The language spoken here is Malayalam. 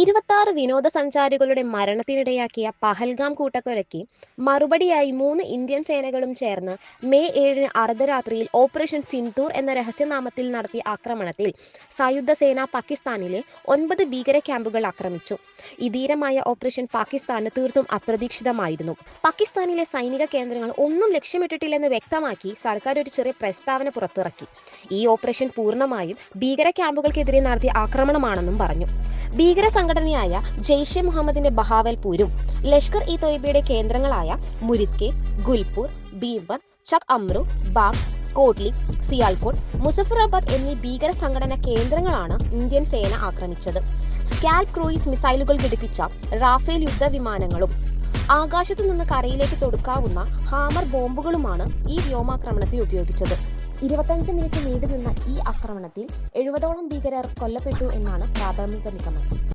ഇരുപത്താറ് വിനോദസഞ്ചാരികളുടെ മരണത്തിനിടയാക്കിയ പഹൽഗാം കൂട്ടക്കൊലയ്ക്ക് മറുപടിയായി മൂന്ന് ഇന്ത്യൻ സേനകളും ചേർന്ന് മെയ് ഏഴിന് അർദ്ധരാത്രിയിൽ ഓപ്പറേഷൻ സിന്ധൂർ എന്ന രഹസ്യനാമത്തിൽ നടത്തിയ ആക്രമണത്തിൽ സായുധ സേന പാകിസ്ഥാനിലെ ഒൻപത് ഭീകര ക്യാമ്പുകൾ ആക്രമിച്ചു. ഈ ധീരമായ ഓപ്പറേഷൻ പാകിസ്ഥാന് തീർത്തും അപ്രതീക്ഷിതമായിരുന്നു. പാകിസ്ഥാനിലെ സൈനിക കേന്ദ്രങ്ങൾ ഒന്നും ലക്ഷ്യമിട്ടിട്ടില്ലെന്ന് വ്യക്തമാക്കി സർക്കാർ ഒരു ചെറിയ പ്രസ്താവന പുറത്തിറക്കി. ഈ ഓപ്പറേഷൻ പൂർണമായും ഭീകര ക്യാമ്പുകൾക്കെതിരെ നടത്തിയ ആക്രമണമാണെന്നും പറഞ്ഞു. ഭീകര സംഘടനയായ ജെയ്ഷെ മുഹമ്മദിന്റെ ബഹാവൽപൂരും ലഷ്കർ ഇ തൊയ്ബയുടെ കേന്ദ്രങ്ങളായ മുരിദ്കെ ഗുൽപൂർ ഭീംപർ ചക് അമ്രു ബാഗ് കോട്ലി സിയാൽകോട്ട് മുസഫറാബാദ് എന്നീ ഭീകര സംഘടന കേന്ദ്രങ്ങളാണ് ഇന്ത്യൻ സേന ആക്രമിച്ചത്. സ്കാൽ ക്രൂയിസ് മിസൈലുകൾ ഘടിപ്പിച്ച റാഫേൽ യുദ്ധവിമാനങ്ങളും ആകാശത്തു നിന്ന് കരയിലേക്ക് തൊടുക്കാവുന്ന ഹാമർ ബോംബുകളുമാണ് ഈ വ്യോമാക്രമണത്തിൽ ഉപയോഗിച്ചത്. ഇരുപത്തഞ്ച് മിനിറ്റ് നീണ്ടുനിന്ന ഈ ആക്രമണത്തിൽ എഴുപതോളം ഭീകരർ കൊല്ലപ്പെട്ടു എന്നാണ് പ്രാഥമിക നിഗമനം.